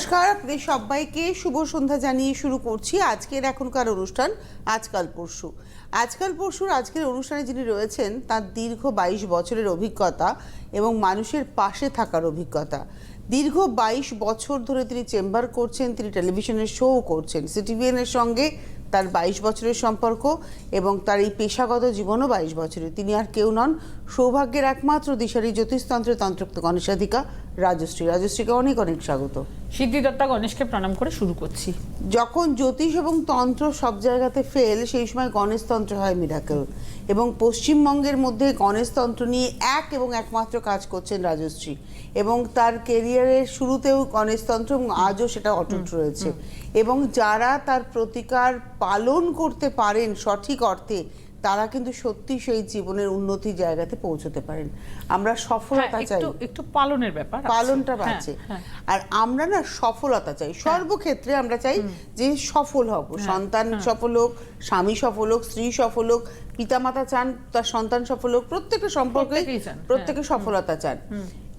নমস্কার, আপনাদের সবাইকে শুভ সন্ধ্যা জানিয়ে শুরু করছি আজকের এখনকার অনুষ্ঠান, আজকাল পরশু। আজকাল পরশুর আজকের অনুষ্ঠানে যিনি রয়েছেন, তার দীর্ঘ বাইশ বছরের অভিজ্ঞতা এবং মানুষের পাশে থাকার অভিজ্ঞতা। দীর্ঘ বাইশ বছর ধরে তিনি চেম্বার করছেন, তিনি টেলিভিশনের শো করছেন, সিটিভিএনের সঙ্গে তার বাইশ বছরের সম্পর্ক এবং তার এই পেশাগত জীবনও বাইশ বছরের। তিনি আর কেউ নন। সৌভাগ্যের একমাত্র দিশারি জ্যোতিষতন্ত্রের তন্ত্রক্ত গণেশাধিকা রাজশ্রী। রাজশ্রীকে অনেক অনেক স্বাগত। সিদ্ধিদত্তা গণেশকে প্রণাম করে শুরু করছি। যখন জ্যোতিষ এবং তন্ত্র সব জায়গাতে ফেল সেই সময় গণেশতন্ত্র হয় মিরাকেল এবং পশ্চিমবঙ্গের মধ্যে গণেশতন্ত্র নিয়ে এক এবং একমাত্র কাজ করছেন রাজশ্রী। এবং তার কেরিয়ারের শুরুতেও গণেশতন্ত্র এবং আজও সেটা অটুট রয়েছে। এবং যারা তার প্রতিকার পালন করতে পারেন সঠিক অর্থে তারা কিন্তু সত্যি সেই জীবনের উন্নতি জায়গাতে পৌঁছতে পারেন। আমরা হ্যাঁ, সফলতা চাই। একটু পালনের ব্যাপার পালনটা হ্যাঁ, বাড়ছে হ্যাঁ। আর আমরা না সফলতা চাই। সর্বক্ষেত্রে আমরা চাই যে সফল হব। হ্যাঁ, সন্তান সফল হোক স্বামী সফল হোক স্ত্রী সফল হোক পিতামাতা চান তার সন্তান সফল হোক প্রত্যেকের সম্পর্কে প্রত্যেকে সফলতা চান।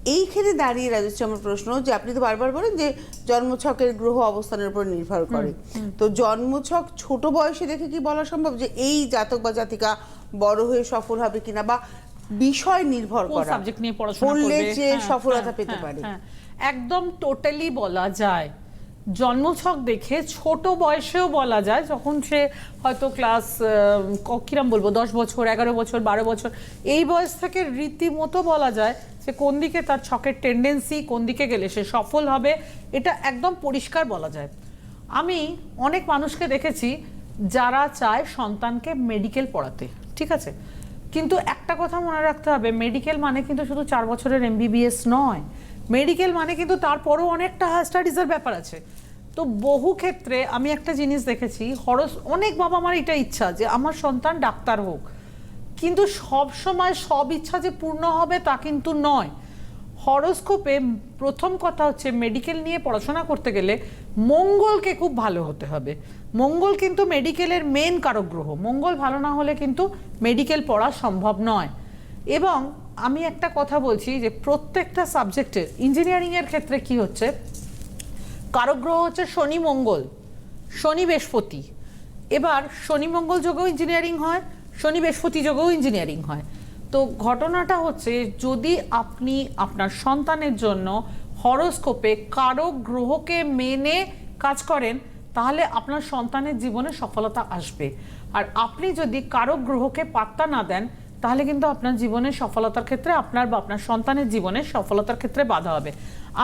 এইখানে দাঁড়িয়ে রাজশ্রী আমার প্রশ্ন যে আপনি তো বারবার বলেন যে জন্মছকের গ্রহ অবস্থানের উপর নির্ভর করে। তো জন্মছক ছোট বয়সে দেখে কি বলা সম্ভব যে এই জাতক বা জাতিকা বড় হয়ে সফল হবে কিনা বা বিষয় নির্ভর করা? সাবজেক্ট নিয়ে পড়াশোনা করলে যে হ্যাঁ, সফলতা হ্যাঁ, পেতে হ্যাঁ, পারে। একদম টোটালি বলা যায়। জন্মছক দেখে ছোট বয়সেও বলা যায়, যখন সে হয়তো ক্লাস কিরম বলব, দশ বছর, এগারো বছর, বারো বছর, এই বয়স থেকে রীতিমতো বলা যায় যে কোন দিকে তার ছকের টেন্ডেন্সি কোন দিকে গেলে সে সফল হবে, এটা একদম পরিষ্কার বলা যায়। আমি অনেক মানুষকে দেখেছি যারা চায় সন্তানকে মেডিকেল পড়াতে, ঠিক আছে? কিন্তু একটা কথা মনে রাখতে হবে মেডিকেল মানে কিন্তু শুধু চার বছরের এমবিবিএস নয়। মেডিকেল মানে কিন্তু তারপরও অনেকটা হায়ার স্টাডিজের ব্যাপার আছে। তো বহু ক্ষেত্রে আমি একটা জিনিস দেখেছি, হরস, অনেক বাবা আমার এটা ইচ্ছা যে আমার সন্তান ডাক্তার হোক। কিন্তু সব সময় সব ইচ্ছা যে পূর্ণ হবে তা কিন্তু নয়। হরস্কোপে প্রথম কথা হচ্ছে মেডিকেল নিয়ে পড়াশোনা করতে গেলে মঙ্গলকে খুব ভালো হতে হবে। মঙ্গল কিন্তু মেডিকেলের মেন কারক গ্রহ। মঙ্গল ভালো না হলে কিন্তু মেডিকেল পড়া সম্ভব নয়। এবং আমি একটা কথা বলছি যে প্রত্যেকটা সাবজেক্টের ইঞ্জিনিয়ারিংয়ের ক্ষেত্রে কি হচ্ছে? কারক গ্রহ হচ্ছে শনি, মঙ্গল, শনি, বৃহস্পতি। এবার শনি, মঙ্গল যোগেও ইঞ্জিনিয়ারিং হয়, শনি, বৃহস্পতি যোগেও ইঞ্জিনিয়ারিং হয়। তো ঘটনাটা হচ্ছে যদি আপনি আপনার সন্তানের জন্য হরোস্কোপে কারক গ্রহকে মেনে কাজ করেন, তাহলে আপনার সন্তানের জীবনে সফলতা আসবে। আর আপনি যদি কারক গ্রহকে পাত্তা না দেন তাহলে কিন্তু আপনার জীবনের সফলতার ক্ষেত্রে আপনার বা আপনার সন্তানের জীবনের সফলতার ক্ষেত্রে বাধা হবে।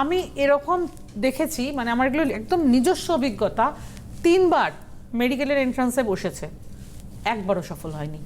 আমি এরকম দেখেছি মানে আমার এগুলো একদম নিজস্ব অভিজ্ঞতা তিনবার মেডিকেলের এন্ট্রান্সে বসেছে। একবারও সফল হয়নি।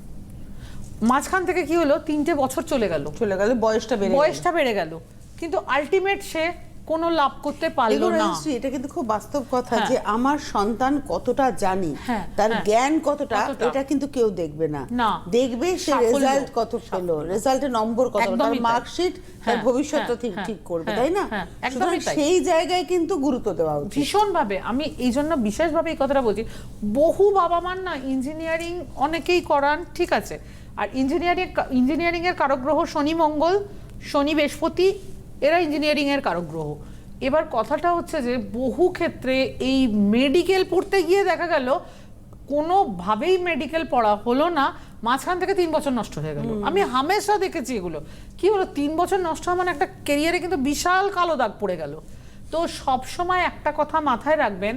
মাঝখান থেকে কি হলো তিনটে বছর চলে গেল। চলে গেল বয়সটা বেড়ে বয়সটা বেড়ে গেল। কিন্তু আলটিমেট সে কোনো লাভ করতে পারল না এটা কিন্তু খুব বাস্তব কথা হ্যাঁ। যে আমার সন্তান কতটা জানি হ্যাঁ, তার হ্যাঁ। জ্ঞান কতটা। এটা কিন্তু কেউ দেখবে না। দেখবে সে রেজাল্ট কত পেল রেজাল্টের নম্বর কত তার মার্কশিট তার ভবিষ্যৎটা ঠিক ঠিক করবে তাই না একদমই সুতরাং তাই। সেই জায়গায় কিন্তু গুরুত্ব দেওয়া উচিত ভীষণভাবে আমি এই জন্য বিশেষভাবে এই কথাটা বলছি বহু বাবা মার না ইঞ্জিনিয়ারিং অনেকেই করান ঠিক আছে আর ইঞ্জিনিয়ারিং ইঞ্জিনিয়ারিং এর কারক গ্রহ শনি মঙ্গল শনি বৃহস্পতি এরা ইঞ্জিনিয়ারিং এর কারক গ্রহ। এবার কথাটা হচ্ছে যে বহু ক্ষেত্রে এই মেডিকেল পড়তে গিয়ে দেখা গেল কোনোভাবেই মেডিকেল পড়া হলো না মাঝখান থেকে তিন বছর নষ্ট হয়ে গেল। আমি হামেশা দেখেছি এগুলো। কি হলো তিন বছর নষ্ট হওয়া মানে একটা কেরিয়ারে কিন্তু বিশাল কালো দাগ পড়ে গেল। তো সব সময় একটা কথা মাথায় রাখবেন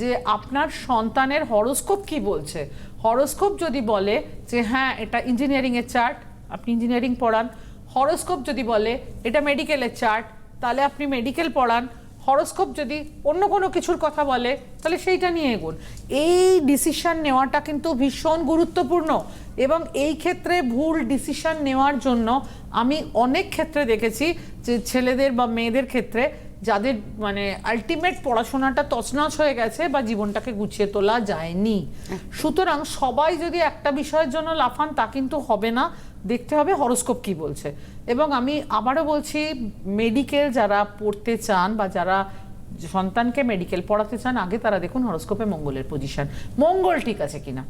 যে আপনার সন্তানের হরোস্কোপ কি বলছে? হরোস্কোপ যদি বলে যে হ্যাঁ এটা ইঞ্জিনিয়ারিংয়ের চার্ট আপনি ইঞ্জিনিয়ারিং পড়ান হরোস্কোপ যদি বলে, এটা মেডিকেলের চার্ট, তাহলে আপনি মেডিকেল পড়ান। হরোস্কোপ যদি অন্য কোনো কিছুর কথা বলে, তাহলে সেইটা নিয়ে এগোন। এই ডিসিশন নেওয়াটা কিন্তু ভীষণ গুরুত্বপূর্ণ এবং এই ক্ষেত্রে ভুল ডিসিশন নেওয়ার জন্য আমি অনেক ক্ষেত্রে দেখেছি যে ছেলেদের বা মেয়েদের ক্ষেত্রে যাদের মানে আলটিমেট পড়াশোনাটা তছনছ হয়ে গেছে বা জীবনটাকে গুছিয়ে তোলা যায়নি। সুতরাং সবাই যদি একটা বিষয়ের জন্য লাফান, তা কিন্তু হবে না। দেখতে হবে হরোস্কোপ কি বলছে। এবং আমি আবারও বলছি মেডিকেল যারা পড়তে চান বা যারা সন্তানকে মেডিকেল পড়াতে চান, আগে তারা দেখুন হরোস্কোপে মঙ্গলের পজিশন মঙ্গল ঠিক আছে কিনা?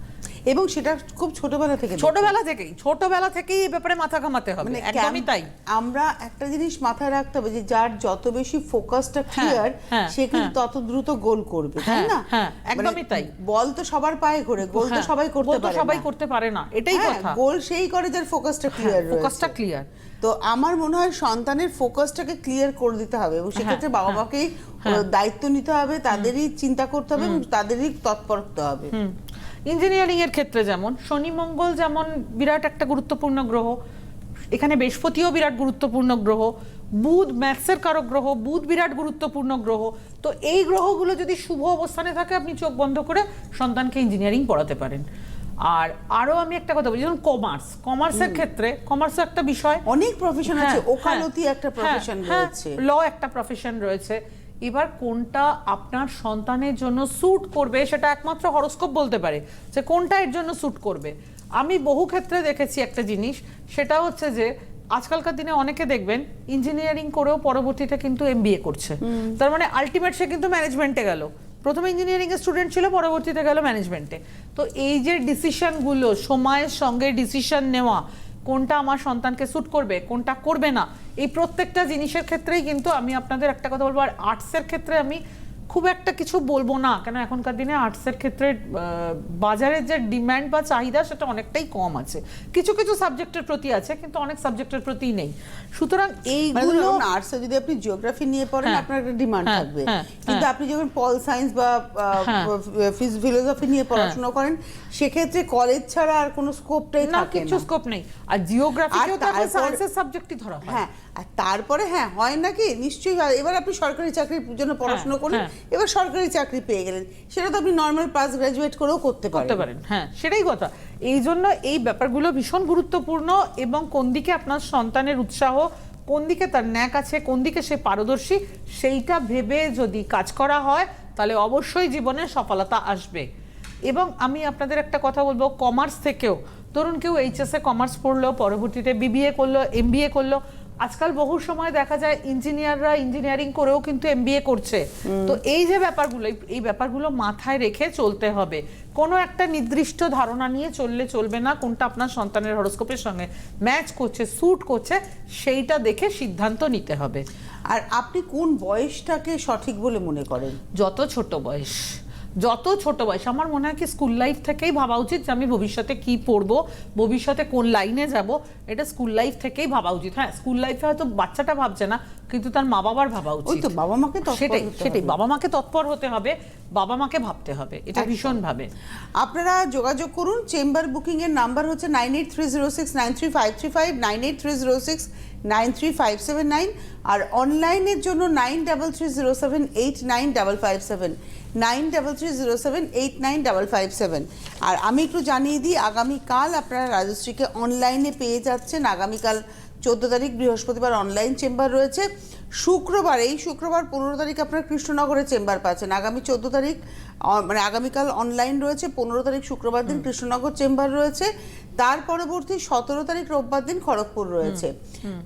এবং সেটা খুব ছোটবেলা থেকে ছোটবেলা থেকেই ছোটবেলা থেকেই এই ব্যাপারে মাথা ঘামাতে হবে মানে একদমই তাই। আমরা একটা জিনিস মাথায় রাখতে হবে যে যার যত বেশি ফোকাসটা ক্লিয়ার হ্যাঁ, সে কিন্তু হ্যাঁ। তত দ্রুত গোল করবে তাই হ্যাঁ, না? হ্যাঁ, মানে একদমই তাই। বল তো সবার পায়ে ঘোরে গোল তো হ্যাঁ, সবাই করতে পারে সবাই করতে পারে না এটাই হ্যাঁ, কথা। গোল সেই করে যার ফোকাসটা ক্লিয়ার ফোকাসটা ক্লিয়ার তো আমার মনে হয় সন্তানের ফোকাসটাকে ক্লিয়ার করে দিতে হবে এবং সেক্ষেত্রে বাবা হ্যাঁ, মাকেই দায়িত্ব নিতে হবে তাদেরই চিন্তা করতে হবে এবং তাদেরই তৎপর হতে হবে ইঞ্জিনিয়ারিং এর ক্ষেত্রে যেমন শনি মঙ্গল যেমন বিরাট একটা গুরুত্বপূর্ণ গ্রহ এখানে বৃহস্পতিও বিরাট গুরুত্বপূর্ণ গ্রহ বুধ ম্যাথসের কারক গ্রহ বুধ বিরাট গুরুত্বপূর্ণ গ্রহ। তো এই গ্রহগুলো যদি শুভ অবস্থানে থাকে আপনি চোখ বন্ধ করে সন্তানকে ইঞ্জিনিয়ারিং পড়াতে পারেন। আর আরও আমি একটা কথা বলি যেমন কমার্স কমার্সের ক্ষেত্রে কমার্স একটা বিষয়। অনেক প্রফেশন আছে হ্যাঁ, ওকালতি হ্যাঁ, একটা হ্যাঁ, প্রফেশন হ্যাঁ, রয়েছে। ল একটা প্রফেশন রয়েছে। এবার কোনটা আপনার সন্তানের জন্য স্যুট করবে সেটা একমাত্র হরস্কোপ বলতে পারে যে কোনটা এর জন্য স্যুট করবে। আমি বহু ক্ষেত্রে দেখেছি একটা জিনিস সেটা হচ্ছে যে আজকালকার দিনে অনেকে দেখবেন ইঞ্জিনিয়ারিং করেও পরবর্তীতে কিন্তু এমবিএ করছে। তার মানে আলটিমেট সে কিন্তু ম্যানেজমেন্টে গেল। প্রথমে ইঞ্জিনিয়ারিং এর স্টুডেন্ট ছিল পরবর্তীতে গেল ম্যানেজমেন্টে তো এই যে ডিসিশনগুলো সময়ের সঙ্গে ডিসিশন নেওয়া কোনটা আমার সন্তানকে স্যুট করবে, কোনটা করবে না, এই প্রত্যেকটা জিনিসের ক্ষেত্রেই কিন্তু আমি আপনাদের একটা কথা বলব। আর আর্টসের ক্ষেত্রে আমি খুব একটা কিছু বলব না কেন এখনকার দিনে আর্টসের ক্ষেত্রে বাজারের যে ডিমান্ড বা চাহিদা সেটা অনেকটাই কম আছে। কিছু কিছু সাবজেক্টের প্রতি আছে কিন্তু অনেক সাবজেক্টের প্রতি নেই। সুতরাং মানে এইগুলো আর্টসে যদি আপনি জিওগ্রাফি নিয়ে পড়েন হ্যাঁ, আপনার একটা ডিমান্ড হ্যাঁ, থাকবে। হ্যাঁ, কিন্তু। আপনি যখন পল সায়েন্স বা। ফিলোসফি নিয়ে পড়াশোনা করেন সেক্ষেত্রে কলেজ ছাড়া আর কোনো স্কোপটাই না কিছু স্কোপ নেই। আর জিওগ্রাফিকেও তো সায়েন্সের সাবজেক্টই ধরা হয়। হ্যাঁ আর তারপরে হ্যাঁ হয় নাকি? নিশ্চয়ই হয়। এবার আপনি সরকারি চাকরির জন্য পড়াশোনা করলেন হ্যাঁ। এবার সরকারি চাকরি পেয়ে গেলেন। সেটা তো আপনি নর্মাল পাস গ্রাজুয়েট করেও করতে পারেন। করতে পারেন হ্যাঁ সেটাই কথা। এই জন্য এই ব্যাপারগুলো ভীষণ গুরুত্বপূর্ণ এবং কোন দিকে আপনার সন্তানের উৎসাহ কোন দিকে তার ন্যাক আছে কোন দিকে সে পারদর্শী সেইটা ভেবে যদি কাজ করা হয় তাহলে অবশ্যই জীবনে সফলতা আসবে। এবং আমি আপনাদের একটা কথা বলব কমার্স থেকেও। ধরুন কেউ এইচএসএ কমার্স পড়ল পরবর্তীতে বিবিএ করল এমবিএ করল আজকাল বহু সময় দেখা যায় ইঞ্জিনিয়াররা ইঞ্জিনিয়ারিং করেও কিন্তু এমবিএ করছে। তো এই যে ব্যাপারগুলো এই- এই ব্যাপারগুলো মাথায় রেখে চলতে হবে। কোনো একটা নির্দিষ্ট ধারণা নিয়ে চললে চলবে না কোনটা আপনার সন্তানের হরোস্কোপের সঙ্গে ম্যাচ করছে স্যুট করছে সেইটা দেখে সিদ্ধান্ত নিতে হবে। আর আপনি কোন বয়সটাকে সঠিক বলে মনে করেন? যত ছোট বয়স। যত ছোট বয়স আমার মনে হয় কি স্কুল লাইফ থেকেই ভাবা উচিত যে আমি ভবিষ্যতে কি পড়ব ভবিষ্যতে কোন লাইনে যাব এটা স্কুল লাইফ থেকেই ভাবা উচিত। হ্যাঁ স্কুল লাইফে হয়তো বাচ্চাটা ভাবছে না কিন্তু তার মা বাবার ভাবা ওই উচিত। তো বাবা মাকে সেটাই সেটাই বাবা মাকে তৎপর হতে হবে বাবা মাকে ভাবতে হবে এটা একদম। ভীষণ ভাবে আপনারা যোগাযোগ করুন চেম্বার বুকিং এর নাম্বার হচ্ছে nine eight three zero six nine three five three five nine eight three zero six nine three five seven nine আর অনলাইনের জন্য nine double three zero seven eight nine double five seven nine double three zero seven eight nine double five seven. আর আমি একটু জানিয়ে দিই আগামীকাল আপনারা রাজশ্রীকে অনলাইনে পেয়ে যাচ্ছেন। আগামীকাল চোদ্দ তারিখ বৃহস্পতিবার অনলাইন চেম্বার রয়েছে। শুক্রবার এই শুক্রবার পনেরো তারিখ আপনার কৃষ্ণনগরে চেম্বার পাচ্ছেন। আগামী চোদ্দ তারিখ মানে আগামীকাল অনলাইন রয়েছে। পনেরো তারিখ শুক্রবার দিন কৃষ্ণনগর চেম্বার রয়েছে। তার পরবর্তী সতেরো তারিখ রোববার দিন খড়গপুর রয়েছে।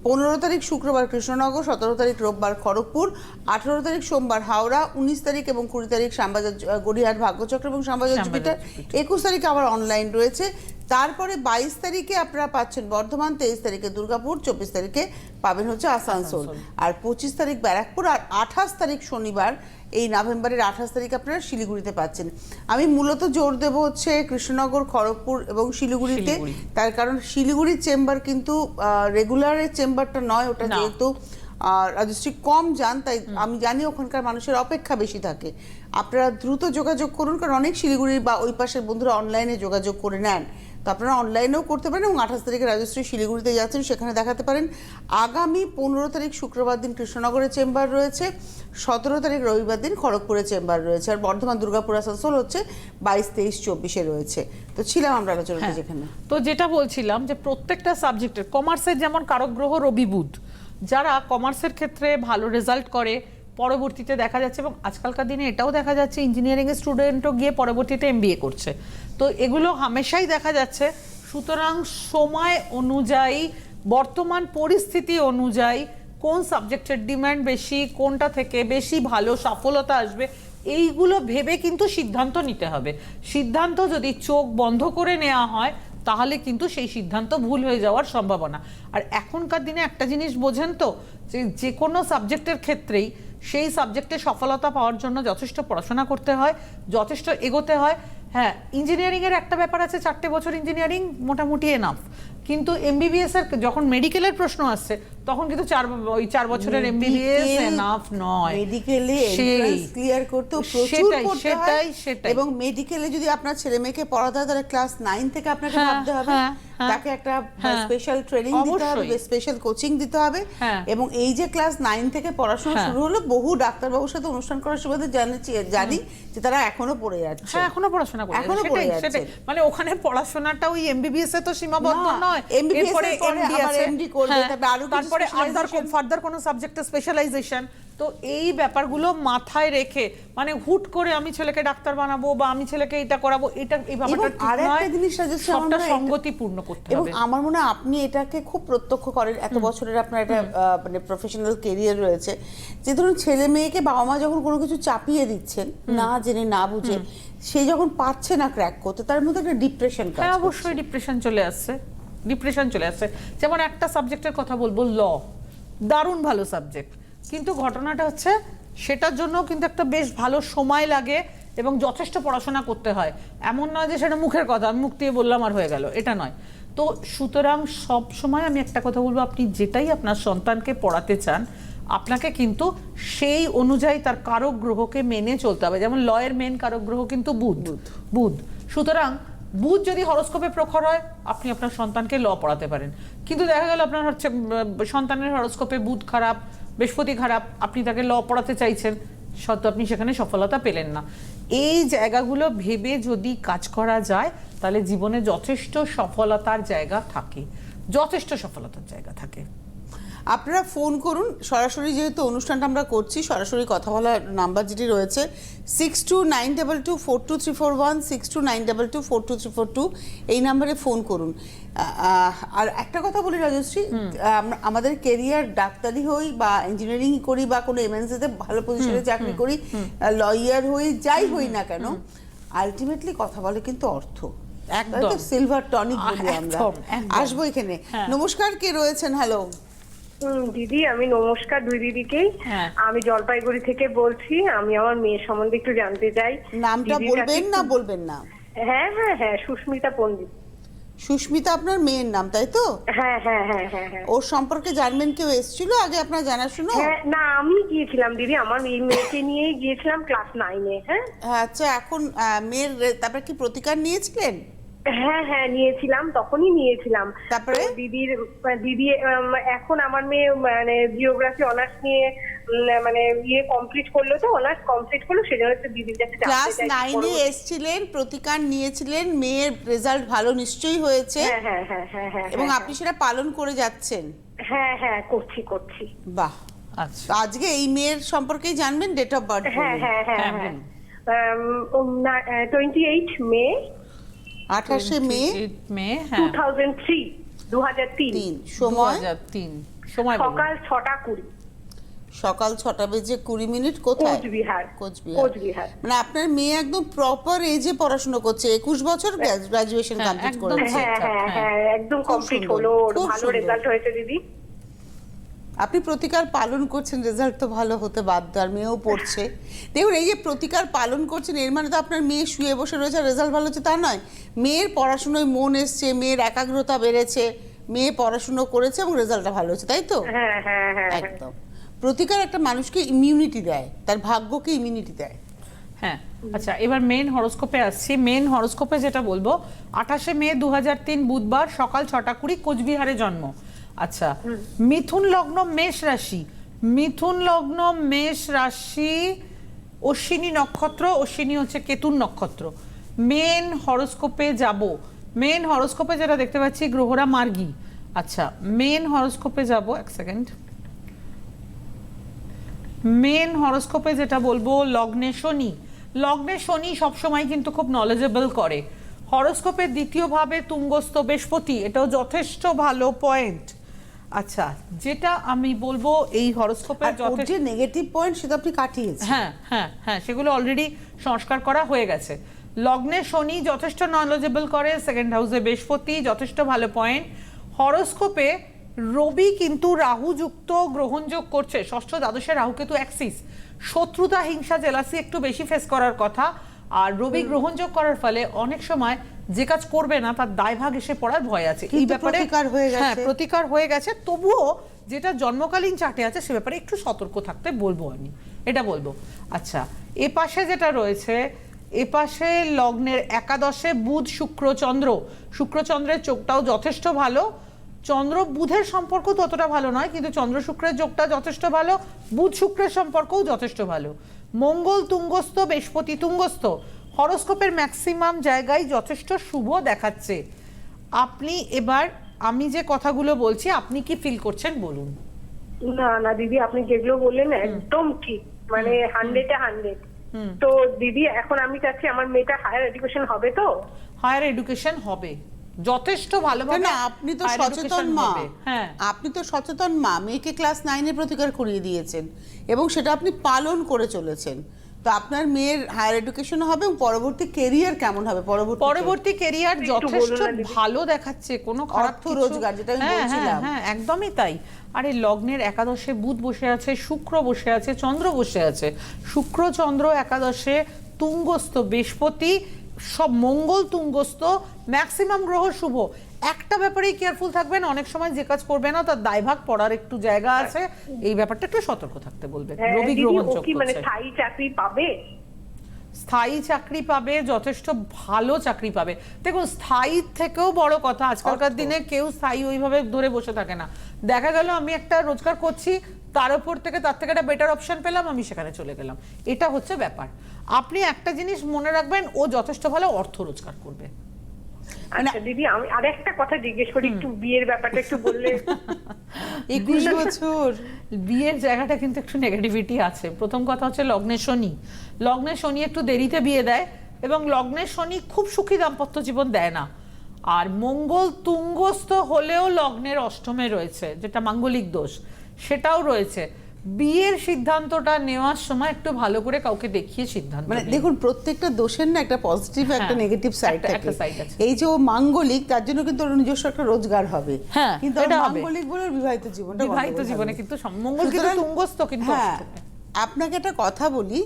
পনেরো তারিখ শুক্রবার কৃষ্ণনগর সতেরো তারিখ রোববার খড়গপুর আঠেরো তারিখ সোমবার হাওড়া উনিশ তারিখ এবং কুড়ি তারিখ শ্যামবাজার গড়িয়াহাট ভাগ্যচক্র এবং শ্যামবাজার জুপিটার একুশ তারিখে আবার অনলাইন রয়েছে। তারপরে বাইশ তারিখে আপনারা পাচ্ছেন বর্ধমান তেইশ তারিখে দুর্গাপুর চব্বিশ তারিখে পাবেন হচ্ছে আসানসোল। আর পঁচিশ তারিখ ব্যারাকপুর আর আঠাশ তারিখ শনিবার এই নভেম্বরের আঠাশ তারিখ আপনারা শিলিগুড়িতে পাচ্ছেন। আমি মূলত জোর দেব হচ্ছে কৃষ্ণনগর খড়গপুর এবং শিলিগুড়িতে। তার কারণ শিলিগুড়ির চেম্বার কিন্তু রেগুলারের চেম্বারটা নয় ওটা যেহেতু রাজশ্রী কম যান তাই আমি জানি ওখানকার মানুষের অপেক্ষা বেশি থাকে। আপনারা দ্রুত যোগাযোগ করুন কারণ অনেক শিলিগুড়ির বা ওই পাশের বন্ধুরা অনলাইনে যোগাযোগ করে নেন। তো আপনারা অনলাইনেও করতে পারেন এবং আঠাশ তারিখে রাজশ্রী শিলিগুড়িতে যাচ্ছেন সেখানে দেখাতে পারেন। আগামী পনেরো তারিখ শুক্রবার দিন কৃষ্ণনগরে চেম্বার রয়েছে সতেরো তারিখ রবিবার দিন খড়গপুরে চেম্বার রয়েছে আর বর্ধমান দুর্গাপুর আসানসোল হচ্ছে বাইশ তেইশ চব্বিশে রয়েছে। তো ছিলাম আমরা আলোচনাতে হ্যাঁ। যেখানে। তো যেটা বলছিলাম যে প্রত্যেকটা সাবজেক্টের কমার্সের যেমন কারক গ্রহ রবি বুধ যারা কমার্সের ক্ষেত্রে ভালো রেজাল্ট করে পরবর্তীতে দেখা যাচ্ছে এবং আজকালকার দিনে এটাও দেখা যাচ্ছে ইঞ্জিনিয়ারিংয়ের স্টুডেন্টও গিয়ে পরবর্তীতে এমবিএ করছে। তো এগুলো হামেশাই দেখা যাচ্ছে। সুতরাং সময় অনুযায়ী, বর্তমান পরিস্থিতি অনুযায়ী কোন সাবজেক্টের ডিমান্ড বেশি, কোনটা থেকে বেশি ভালো, সফলতা আসবে, এইগুলো ভেবে কিন্তু সিদ্ধান্ত নিতে হবে। সিদ্ধান্ত যদি চোখ বন্ধ করে নেওয়া হয়, তাহলে কিন্তু সেই সিদ্ধান্ত ভুল হয়ে যাওয়ার সম্ভাবনা। আর এখনকার দিনে একটা জিনিস বোঝেন তো, যে যে কোনো সাবজেক্টের ক্ষেত্রেই সেই সাবজেক্টে সফলতা পাওয়ার জন্য যথেষ্ট পড়াশোনা করতে হয়, যথেষ্ট এগোতে হয়। হ্যাঁ ইঞ্জিনিয়ারিংয়ের একটা ব্যাপার আছে, চারটে বছর ইঞ্জিনিয়ারিং মোটামুটি এনাফ কিন্তু এমবিবিএস এর যখন মেডিকেলের প্রশ্ন আসছে তখন কিন্তু চার ওই চার বছরের এমবিবিএস এনাফ নয় মেডিকেলে এন্ট্রান্স ক্লিয়ার করতে প্রচুর পড়তে সেটাই, সেটাই। এবং মেডিকেলে যদি আপনার ছেলে মেয়েকে পড়াতে হয় তাহলে ক্লাস নাইন থেকে আপনাকে হ্যাঁ, ভাবতে হবে হ্যাঁ, হ্যাঁ। তাকে একটা। স্পেশাল ট্রেনিং দিতে হবে স্পেশাল কোচিং দিতে হবে। এবং এই যে ক্লাস নাইন থেকে পড়াশোনা। শুরু হলো বহু ডাক্তারবাবুর সাথে অনুষ্ঠান করার সুবাদে জানি যে তারা এখনও পড়ে যাচ্ছে হ্যাঁ এখনও পড়াশোনা করে এখনও পড়ে সেটাই যাচ্ছে। মানে ওখানে পড়াশোনাটা ওই এমবিবিএস এ তো সীমাবদ্ধ না, নয় আবার আছে। MD করবে, হ্যাঁ, তারপরে আদার ফার্দার কোনো সাবজেক্টে স্পেশালাইজেশন তো এই ব্যাপারগুলো মাথায় রেখে মানে হুট করে আমি ছেলেকে ডাক্তার বানাবো বা আমি ছেলেকে এটা করাবো এটা এই ব্যাপারটা আর একটা জিনিস সবটা এটা- সঙ্গতিপূর্ণ করতে এবং হবে। আমার মনে হয় আপনি এটাকে খুব প্রত্যক্ষ করেন এত বছরের আপনার একটা মানে প্রফেশনাল কেরিয়ার রয়েছে যে ধরুন ছেলে মেয়েকে বাবা মা যখন কোনো কিছু চাপিয়ে দিচ্ছেন না জেনে না বুঝে সে যখন পাচ্ছে না ক্র্যাক করতে তার মধ্যে একটা ডিপ্রেশন কাজ হ্যাঁ অবশ্যই ডিপ্রেশন চলে আসছে। ডিপ্রেশন চলে আসছে। যেমন একটা সাবজেক্টের কথা বলব ল দারুণ ভালো সাবজেক্ট কিন্তু ঘটনাটা হচ্ছে সেটার জন্য কিন্তু একটা বেশ ভালো সময় লাগে এবং যথেষ্ট পড়াশোনা করতে হয়। এমন নয় যে সেটা মুখের কথা আমি মুখ দিয়ে বললাম আর হয়ে গেল এটা নয়। তো সুতরাং সব সময় আমি একটা কথা বলব আপনি যেটাই আপনার সন্তানকে পড়াতে চান আপনাকে কিন্তু সেই অনুযায়ী তার কারক গ্রহকে মেনে চলতে হবে। যেমন লয়ের মেন কারক গ্রহ কিন্তু বুধ। বুধ। সুতরাং বুধ যদি হরস্কোপে প্রখর হয়, আপনি আপনার সন্তানকে ল পড়াতে পারেন। কিন্তু দেখা গেল আপনার হচ্ছে সন্তানের হরস্কোপে বুধ খারাপ, বৃহস্পতি খারাপ, আপনি তাকে ল পড়াতে চাইছেন, সত্য আপনি সেখানে সফলতা পেলেন না। এই জায়গাগুলো ভেবে যদি কাজ করা যায়, তাহলে জীবনে যথেষ্ট সফলতার জায়গা থাকে। যথেষ্ট সফলতার জায়গা থাকে। আপনারা ফোন করুন। সরাসরি যেহেতু অনুষ্ঠানটা আমরা করছি সরাসরি কথা বলার নাম্বার যেটি রয়েছে six two nine double two four two three four one six two nine double two four two three four two এই নাম্বারে ফোন করুন। আর একটা কথা বলি রাজশ্রী আমাদের কেরিয়ার ডাক্তারি হই বা ইঞ্জিনিয়ারিং করি বা কোনো এমএনসিতে ভালো পজিশনে চাকরি করি লয়ার হই যাই হই না কেন আলটিমেটলি কথা বলে কিন্তু অর্থ। একদম। সিলভার টনিক বলি আমরা। আসব এখানে। হ্যাঁ। নমস্কার কে রয়েছেন? হ্যালো দিদি আমি নমস্কার দুই দিদিকেই। হ্যাঁ। আমি জলপাইগুড়ি থেকে বলছি আমি আমার মেয়ের সম্বন্ধে একটু জানতে চাই। নামটা বলবেন না বলবেন না? হ্যাঁ হ্যাঁ হ্যাঁ সুস্মিতা পণ্ডিত। সুস্মিতা আপনার মেয়ের নাম তাই তো? হ্যাঁ হ্যাঁ হ্যাঁ হ্যাঁ হ্যাঁ। ওর সম্পর্কে জানবেন কেউ এসেছিল আগে আপনার জানাশুনো? হ্যাঁ না আমি গিয়েছিলাম দিদি আমার এই মেয়েকে নিয়েই গিয়েছিলাম ক্লাস নাইনে হ্যাঁ। আচ্ছা এখন মেয়ের তারপরে কি প্রতিকার নিয়েছিলেন? হ্যাঁ হ্যাঁ নিয়েছিলাম তখনই নিয়েছিলাম। তারপরে? দিদির দিদি এখন আমার মেয়ে মানে জিওগ্রাফি অনার্স নিয়ে মানে ইয়ে কমপ্লিট করল তো অনার্স কমপ্লিট করল সেজন্য হচ্ছে দিদির কাছে ক্লাস নাইনে এসেছিলেন প্রতিকার নিয়েছিলেন মেয়ের রেজাল্ট ভালো নিশ্চয়ই হয়েছে। হ্যাঁ হ্যাঁ হ্যাঁ হ্যাঁ হ্যাঁ এবং হ্যাঁ, আপনি সেটা পালন করে যাচ্ছেন। হ্যাঁ হ্যাঁ করছি করছি। বাহ। আচ্ছা। আজকে এই মেয়ের সম্পর্কেই জানবেন ডেট অফ বার্থ হ্যাঁ হ্যাঁ হ্যাঁ হ্যাঁ। টোয়েন্টি এইট মে আঠাশে মে? মে টু হ্যাঁ থাউজেন্ড থ্রি দু হাজার তিন তিন সময়? তিন সময় সকাল ছটা কুড়ি। সকাল ছটা বেজে কুড়ি মিনিট কোথায়? কোচবিহার। কোচবিহার। কোচবিহার। মানে আপনার মেয়ে একদম প্রপার এজে পড়াশোনা করছে একুশ বছর গ্রাজুয়েশন হ্যাঁ, কমপ্লিট করেছে। হ্যাঁ হ্যাঁ হ্যাঁ। হ্যাঁ। একদম কমপ্লিট হলো ভালো রেজাল্ট হয়েছে দিদি। আপনি প্রতিকার পালন করছেন রেজাল্ট তো ভালো হতে বাধ্য আর মেয়েও পড়ছে। দেখুন এই যে প্রতিকার পালন করছেন এর মানে তো আপনার মেয়ে শুয়ে বসে রয়েছে রেজাল্ট ভালো হচ্ছে তা নয়। মেয়ের পড়াশুনোয় মন এসছে মেয়ের একাগ্রতা বেড়েছে মেয়ে পড়াশুনো করেছে এবং রেজাল্টটা ভালো হচ্ছে তাই তো? হ্যাঁ হ্যাঁ হ্যাঁ। একদম। প্রতিকার একটা মানুষকে ইমিউনিটি দেয় তার ভাগ্যকে ইমিউনিটি দেয়। হ্যাঁ আচ্ছা এবার মেন হরোস্কোপে আসছি। মেন হরোস্কোপে যেটা বলব আঠাশে মে দু তিন বুধবার সকাল ছটা কুড়ি কোচবিহারে জন্ম। আচ্ছা মিথুন লগ্ন মেষ রাশি। মিথুন লগ্ন মেষ রাশি, অশ্বিনী নক্ষত্র, অশ্বিনী হচ্ছে কেতুন নক্ষত্র। মেন হরোস্কোপে যাব। মেন হরোস্কোপে যেটা দেখতে পাচ্ছি, গ্রহরা মার্গী। আচ্ছা মেন হরোস্কোপে যাব, এক সেকেন্ড। মেন হরোস্কোপে যেটা বলব, লগ্নে শনি। লগ্নে শনি সবসময় কিন্তু খুব নলেজেবল করে। হরোস্কোপের দ্বিতীয় ভাবে তুঙ্গস্থ বৃহস্পতি, এটাও যথেষ্ট ভালো পয়েন্ট আচ্ছা যেটা আমি বলব এই হরস্কোপের যে নেগেটিভ পয়েন্ট সেটা আপনি কাটিয়েছেন। হ্যাঁ হ্যাঁ হ্যাঁ সেগুলো অলরেডি সংস্কার করা হয়ে গেছে। লগ্নে শনি যথেষ্ট নলেজেবল করে সেকেন্ড হাউসে বৃহস্পতি যথেষ্ট ভালো পয়েন্ট হরোস্কোপে রবি কিন্তু রাহু যুক্ত গ্রহণযোগ করছে। ষষ্ঠ দ্বাদশে রাহু কিন্তু অ্যাক্সিস শত্রুতা হিংসা জেলাসি একটু বেশি ফেস করার কথা। আর রবি গ্রহণযোগ করার ফলে অনেক সময় যে কাজ করবে না তার দায়ভাগ এসে পড়ার ভয় আছে। এই ব্যাপারে প্রতিকার হয়ে। হ্যাঁ প্রতিকার হয়ে গেছে। তবুও যেটা জন্মকালীন চার্টে আছে সে ব্যাপারে একটু সতর্ক থাকতে বলব আমি। এটা বলব। আচ্ছা এ পাশে যেটা রয়েছে এ পাশে লগ্নের একাদশে বুধ শুক্র চন্দ্র। শুক্রচন্দ্রের চোখটাও যথেষ্ট ভালো। চন্দ্র বুধের সম্পর্ক ততটা ভালো নয় কিন্তু চন্দ্র শুক্রের যোগটা যথেষ্ট ভালো। বুধ শুক্রের সম্পর্কও যথেষ্ট ভালো। মঙ্গল তুঙ্গস্থ বৃহস্পতি তুঙ্গস্থ। হরোস্কোপের ম্যাক্সিমাম জায়গায় যথেষ্ট শুভ দেখাচ্ছে। আপনি এবার আমি যে কথাগুলো বলছি আপনি কি ফিল করছেন? বলুন। না না দিদি আপনি যেগুলো বললেন একদম ঠিক। মানে হান্ড্রেডে হান্ড্রেড তো দিদি এখন আমি চাচ্ছি আমার মেয়েটা হায়ার এডুকেশন হবে তো? হায়ার এডুকেশন হবে। যথেষ্ট ভালোভাবে না আপনি তো সচেতন মা। হ্যাঁ। আপনি তো সচেতন মা। মেয়েকে ক্লাস নাইনে প্রতিকার করিয়ে দিয়েছেন এবং সেটা আপনি পালন করে চলেছেন। তো আপনার মেয়ের হায়ার এডুকেশন হবে এবং পরবর্তী কেরিয়ার কেমন হবে? পরবর্তী পরবর্তী কেরিয়ার যথেষ্ট। ভালো দেখাচ্ছে কোনো খারাপ কিছু- রোজগার, যেটা আমি হ্যাঁ, হ্যাঁ, বলছিলাম। হ্যাঁ একদমই তাই। আরে লগ্নের একাদশে বুধ বসে আছে শুক্র বসে আছে চন্দ্র বসে আছে। শুক্র চন্দ্র একাদশে তুঙ্গস্থ বৃহস্পতি সব মঙ্গল তুঙ্গস্থ ম্যাক্সিমাম গ্রহ শুভ। একটা ব্যাপারেই কেয়ারফুল থাকবেন অনেক সময় যে কাজ করবে না তার দায়ভাগ পড়ার একটু জায়গা আছে। এই ব্যাপারটা একটু সতর্ক থাকতে বলবেন হ্যাঁ, রবি গ্রহণ কি মানে স্থায়ী চাকরি পাবে? স্থায়ী চাকরি পাবে যথেষ্ট ভালো চাকরি পাবে। দেখুন স্থায়ী থেকেও বড় কথা আজকালকার দিনে কেউ স্থায়ী ওইভাবে ধরে বসে থাকে না। দেখা গেল আমি একটা রোজগার করছি তার উপর থেকে তার থেকে একটা বেটার অপশন পেলাম আমি সেখানে চলে গেলাম। এটা হচ্ছে ব্যাপার। আপনি একটা জিনিস মনে রাখবেন ও যথেষ্ট ভালো অর্থ রোজগার করবে। আচ্ছা দিদি আমি আরেকটা কথা জিজ্ঞেস করি একটু বিয়ের ব্যাপারটা একটু বললে। একুশ বছর। বিয়ের জায়গাটা কিন্তু একটু নেগেটিভিটি আছে। প্রথম কথা হচ্ছে লগ্নে শনি। লগ্নে শনি একটু দেরিতে বিয়ে দেয় এবং লগ্নে শনি খুব সুখী দাম্পত্য জীবন দেয় না। আর মঙ্গল তুঙ্গস্থ হলেও লগ্নের অষ্টমে রয়েছে যেটা মাঙ্গলিক দোষ সেটাও রয়েছে। বিয়ের সিদ্ধান্তটা নেওয়ার সময় একটু ভালো করে কাউকে দেখিয়ে সিদ্ধান্ত মানে দেখুন প্রত্যেকটা দোষের না একটা পজিটিভ একটা হ্যাঁ, নেগেটিভ সাইড একটা- থাকে। এই যে ও মাঙ্গলিক তার জন্য কিন্তু ওর নিজস্ব একটা রোজগার হবে। হ্যাঁ, কিন্তু এটা মাঙ্গলিক বলে বিবাহিত জীবনটা বিবাহিত জীবনে কিন্তু সম্মঙ্গল কিন্তু তুঙ্গস্থ কিন্তু হ্যাঁ আপনাকে একটা কথা বলি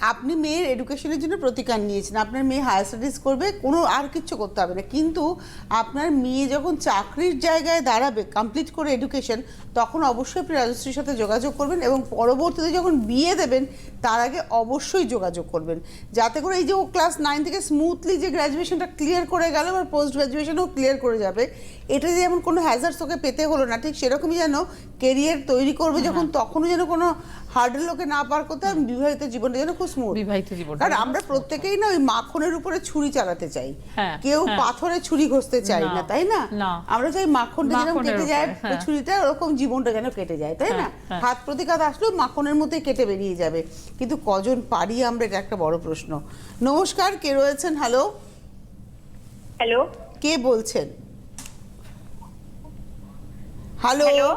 আপনি মেয়ের এডুকেশনের জন্য প্রতিকার নিয়েছেন আপনার মেয়ে হায়ার স্টাডিজ করবে কোনো আর কিচ্ছু করতে হবে না। কিন্তু আপনার মেয়ে যখন চাকরির জায়গায় দাঁড়াবে কমপ্লিট করে এডুকেশন তখন অবশ্যই আপনি রাজশ্রীর সাথে যোগাযোগ করবেন এবং পরবর্তীতে যখন বিয়ে দেবেন তার আগে অবশ্যই যোগাযোগ করবেন। যাতে করে এই যে ও ক্লাস নাইন থেকে স্মুথলি যে গ্র্যাজুয়েশনটা ক্লিয়ার করে গেল বা পোস্ট গ্র্যাজুয়েশনও ক্লিয়ার করে যাবে এটা যে এমন কোনো হ্যাজার্স ওকে পেতে হলো না ঠিক সেরকমই যেন কেরিয়ার তৈরি করবে যখন তখনও যেন কোনো হার্ডেল ওকে না পার করতে হয় বিবাহিত জীবনটা যেন খুব বিবাহিত কারণ আমরা প্রত্যেকেই না ওই মাখনের উপরে ছুরি চালাতে চাই। হ্যাঁ, কেউ হ্যাঁ। পাথরে ছুরি ঘষতে চাই না, তাই না। আমরা চাই মাখনটা কেটে যায় হ্যাঁ। ছুরিটা ওরকম জীবনটা যেন কেটে যায় তাই না। হাত প্রতিঘাত আসলেও মাখনের মতোই কেটে বেরিয়ে যাবে। কিন্তু কজন পারি আমরা এটা একটা বড় প্রশ্ন। নমস্কার কে রয়েছেন? হ্যালো হ্যালো কে বলছেন? হ্যালো হ্যালো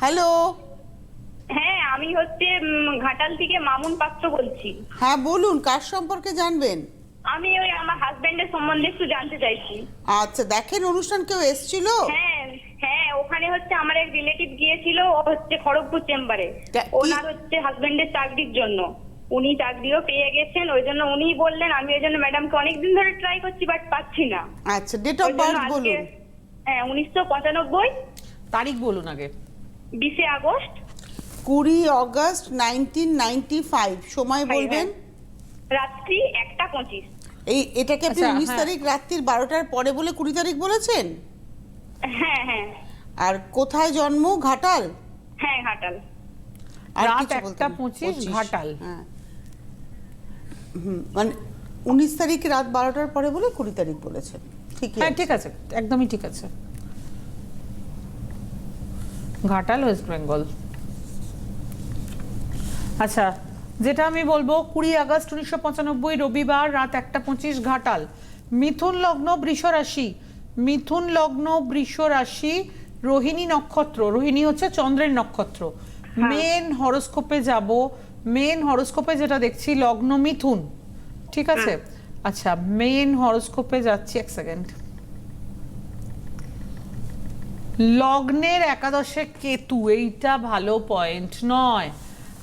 হ্যালো হ্যাঁ আমি হচ্ছে ঘাটাল থেকে মামুন পাত্র বলছি। হ্যাঁ বলুন কার সম্পর্কে জানবেন? আমি ওই আমার হাজবেন্ডের সম্বন্ধে একটু জানতে চাইছি। আচ্ছা দেখেন অনুষ্ঠান কেউ এসছিল? হ্যাঁ হ্যাঁ ওখানে হচ্ছে আমার এক রিলেটিভ গিয়েছিল ও হচ্ছে খড়গপুর চেম্বারে। ওনার হচ্ছে হাজবেন্ডের চাকরির জন্য। উনি চাকরিও পেয়ে গেছেন ওই জন্য উনিই বললেন আমি ওই জন্য ম্যাডামকে অনেকদিন ধরে ট্রাই করছি বাট পাচ্ছি না। আচ্ছা ডেট অফ বার্থ বলুন। হ্যাঁ উনিশশো পঁচানব্বই তারিখ বলুন আগে। বিশে আগস্ট। কুড়ি অগস্ট নাইনটিন নাইনটি ফাইভ সময় বলবেন? রাত্রি একটা পঁচিশ। এই এটাকে আপনি আচ্ছা, উনিশ হ্যাঁ। তারিখ রাত্রির বারোটার পরে বলে কুড়ি তারিখ বলেছেন? হ্যাঁ হ্যাঁ। আর কোথায় জন্ম? ঘাটাল? হ্যাঁ ঘাটাল। আর রাত একটা পঁচিশ, ঘাটাল। হ্যাঁ। হুম, মানে উনিশ তারিখ রাত বারোটার পরে বলে কুড়ি তারিখ বলেছেন। ঠিকই হ্যাঁ ঠিক আছে একদমই ঠিক আছে। ঘাটাল ওয়েস্ট বেঙ্গল। আচ্ছা যেটা আমি বলব কুড়ি আগস্ট উনিশশো পঁচানব্বই রবিবার রাত একটা পঁচিশ ঘাটাল। মিথুন লগ্ন বৃষ রাশি। মিথুন লগ্ন বৃষ রাশি রোহিণী নক্ষত্র। রোহিণী হচ্ছে চন্দ্রের নক্ষত্র। মেন হরোস্কোপে যাব মেন হরোস্কোপে যেটা দেখছি লগ্ন মিথুন। ঠিক আছে? আচ্ছা মেন হরোস্কোপে যাচ্ছি এক সেকেন্ড। লগ্নের একাদশে কেতু এইটা ভালো পয়েন্ট নয়।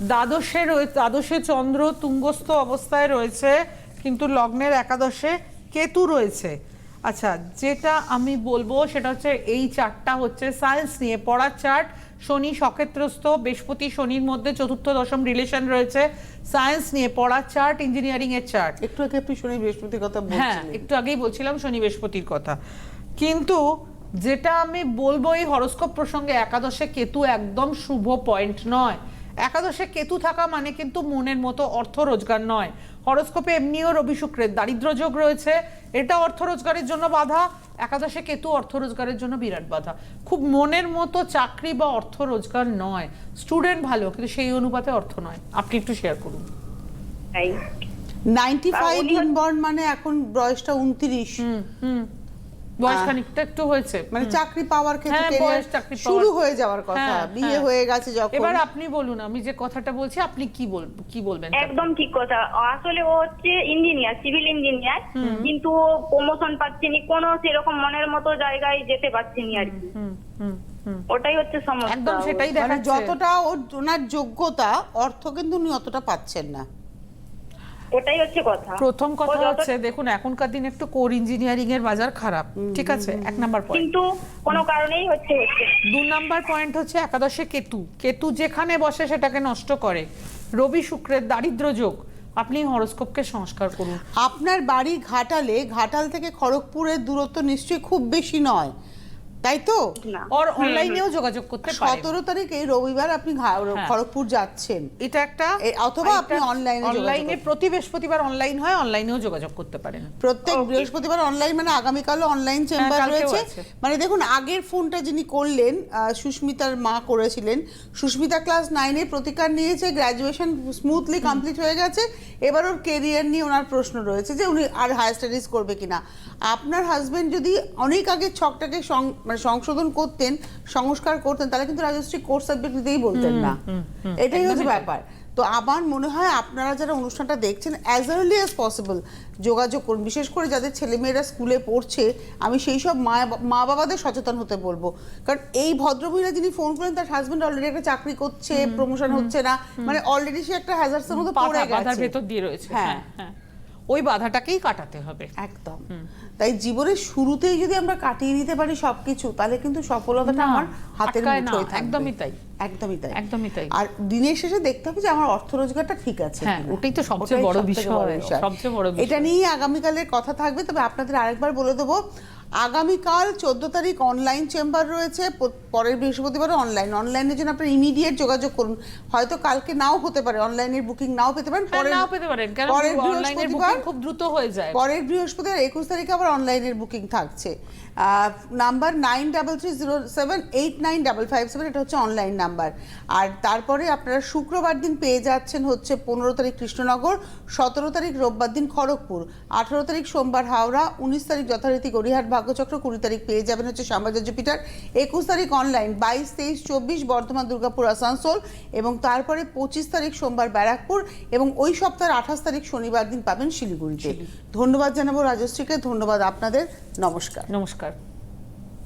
দ্বাদশে রয়ে- দ্বাদশে চন্দ্র তুঙ্গস্থ অবস্থায় রয়েছে কিন্তু লগ্নের একাদশে কেতু রয়েছে। আচ্ছা যেটা আমি বলব সেটা হচ্ছে এই চার্টটা হচ্ছে সায়েন্স নিয়ে। পড়ার চার্ট শনি সক্ষেত্রস্থ বৃহস্পতি শনির মধ্যে চতুর্থ দশম রিলেশন রয়েছে। সায়েন্স নিয়ে পড়ার চার্ট ইঞ্জিনিয়ারিং এর চার্ট। একটু আগে আপনি শনি বৃহস্পতির কথা হ্যাঁ একটু আগেই বলছিলাম শনি বৃহস্পতির কথা। কিন্তু যেটা আমি বলব এই হরস্কোপ প্রসঙ্গে একাদশে কেতু একদম শুভ পয়েন্ট নয়। একাদশে কেতু থাকা মানে কিন্তু মনের মতো অর্থ রোজগার নয়। হরস্কোপে এমনিও রবি শুক্রের দারিদ্র যোগ রয়েছে। এটা অর্থ রোজগারের জন্য বাধা একাদশে কেতু অর্থ রোজগারের জন্য বিরাট বাধা। খুব মনের মতো চাকরি বা অর্থ রোজগার নয়। স্টুডেন্ট ভালো কিন্তু সেই অনুপাতে অর্থ নয়। আপনি একটু শেয়ার করুন। তাই নাইনটি ফাইভ ইনবর্ন মানে এখন বয়সটা উনত্রিশ বয়স খানিকটা একটু হয়েছে। মানে চাকরি পাওয়ার ক্ষেত্রে হ্যাঁ, শুরু হয়ে যাওয়ার কথা। হ্যাঁ, বিয়ে হ্যাঁ। হয়ে গেছে যখন। এবার আপনি বলুন আমি যে কথাটা বলছি আপনি কি বল কি বলবেন? একদম ঠিক কথা। আসলে ও হচ্ছে ইঞ্জিনিয়ার সিভিল ইঞ্জিনিয়ার কিন্তু প্রমোশন পাচ্ছেনি কোনো সেরকম মনের মতো জায়গায় যেতে পারছেনি আর কি। হুম, হুম, হুম। ওটাই হচ্ছে সমস্যা। একদম সেটাই মানে দেখাচ্ছে। যতটা ওনার যোগ্যতা অর্থ কিন্তু উনি অতটা পাচ্ছেন না। ওটাই হচ্ছে কথা। প্রথম কথা হচ্ছে দেখুন এখনকার দিনে একটু কোর ইঞ্জিনিয়ারিং এর বাজার খারাপ ঠিক আছে? এক নাম্বার পয়েন্ট কিন্তু কোনো কারণেই হচ্ছে হচ্ছে দু নাম্বার পয়েন্ট হচ্ছে একাদশে কেতু। কেতু যেখানে বসে সেটাকে নষ্ট করে। রবি শুক্রের দারিদ্র যোগ। আপনি হরস্কোপকে সংস্কার করুন। আপনার বাড়ি ঘাটালে ঘাটাল থেকে খড়গপুরের দূরত্ব নিশ্চয়ই খুব বেশি নয়। তাই তো? ওর অনলাইনেও যোগাযোগ করতে পারেন। সতেরো তারিখে রবিবার আপনি হ্যাঁ। খড়গপুর যাচ্ছেন। এটা একটা অথবা আপনি অনলাইনে করতে- প্রতি বৃহস্পতিবার অনলাইন হয় অনলাইনেও যোগাযোগ করতে পারেন। প্রত্যেক বৃহস্পতিবার অনলাইন মানে আগামীকালও অনলাইন চেম্বার রয়েছে। মানে দেখুন আগের ফোনটা যিনি করলেন আহ, সুস্মিতার মা করেছিলেন সুস্মিতা ক্লাস নাইনে প্রতিকার নিয়েছে গ্র্যাজুয়েশন স্মুথলি কমপ্লিট হয়ে গেছে। এবার ওর কেরিয়ার নিয়ে ওনার প্রশ্ন রয়েছে যে উনি আর হায়ার স্টাডিজ করবে কিনা। আপনার হাজবেন্ড যদি অনেক আগে ছকটাকে সং- মানে সংশোধন করতেন সংস্কার করতেন তাহলে কিন্তু রাজশ্রী কোর্স সাবজেক্ট নিতেই বলতেন না। এটাই হচ্ছে ব্যাপার। তো আমার মনে হয় আপনারা যারা অনুষ্ঠানটা দেখছেন অ্যাজ আর্লি অ্যাজ পসিবল যোগাযোগ করুন। বিশেষ করে যাদের ছেলেমেয়েরা স্কুলে পড়ছে আমি সেই সব মা মা বাবাদের সচেতন হতে বলব। কারণ এই ভদ্রমহিলা যিনি ফোন করেন তার হাজবেন্ড অলরেডি একটা চাকরি করছে প্রমোশন হচ্ছে না। মানে অলরেডি সে একটা হ্যাজার্সের মতো পড়ে গেছে। ভেতর দিয়ে রয়েছে হ্যাঁ। ওই বাধাটাকেই কাটাতে হবে। একদম। তাই জীবনের শুরুতেই যদি আমরা কাটিয়ে দিতে পারি সবকিছু তাহলে কিন্তু সফলতাটা আমার হাতের মুঠোয় থাকবে। একদমই তাই। একদমই তাই। একদমই তাই। আর দিনের শেষে দেখতে হবে যে আমার অর্থ রোজগারটা ঠিক আছে হ্যাঁ, ওটাই তো সবচেয়ে বড় বিষয়, সবচেয়ে বড় বিষয়। এটা নিয়ে আগামীকালের কথা থাকবে তবে আপনাদের আরেকবার বলে দেবো আগামীকাল চোদ্দ তারিখ অনলাইন চেম্বার রয়েছে পরের বৃহস্পতিবারও অনলাইন অনলাইনের জন্য আপনার ইমিডিয়েট যোগাযোগ করুন। হয়তো কালকে নাও হতে পারে অনলাইনের বুকিং নাও পেতে পারেন। পরে নাও পেতে পারেন কারণ পরের অনলাইনের বৃহস্পতিবার বুকিং খুব দ্রুত হয়ে যায়। পরের বৃহস্পতিবার একুশ তারিখে আবার অনলাইনের বুকিং থাকছে। Number nine double three zero seven eight nine double five seven এটা হচ্ছে অনলাইন নাম্বার আর তারপরে আপনারা শুক্রবার দিন পেয়ে যাচ্ছেন হচ্ছে পনেরো তারিখ কৃষ্ণনগর সতেরো তারিখ রোববার দিন খড়গপুর আঠেরো তারিখ সোমবার হাওড়া উনিশ তারিখ যথারীতি গড়িহাট ভাগ্যচক্র কুড়ি তারিখ পেয়ে যাবেন হচ্ছে সাম্রাজ্য পিটার একুশ তারিখ অনলাইন বাইশ তেইশ চব্বিশ বর্ধমান দুর্গাপুর আসানসোল এবং তারপরে পঁচিশ তারিখ সোমবার ব্যারাকপুর এবং ওই সপ্তাহের আঠাশ তারিখ শনিবার দিন পাবেন শিলিগুড়িতে। ধন্যবাদ জানাব রাজশ্রীকে ধন্যবাদ আপনাদের নমস্কার। নমস্কার।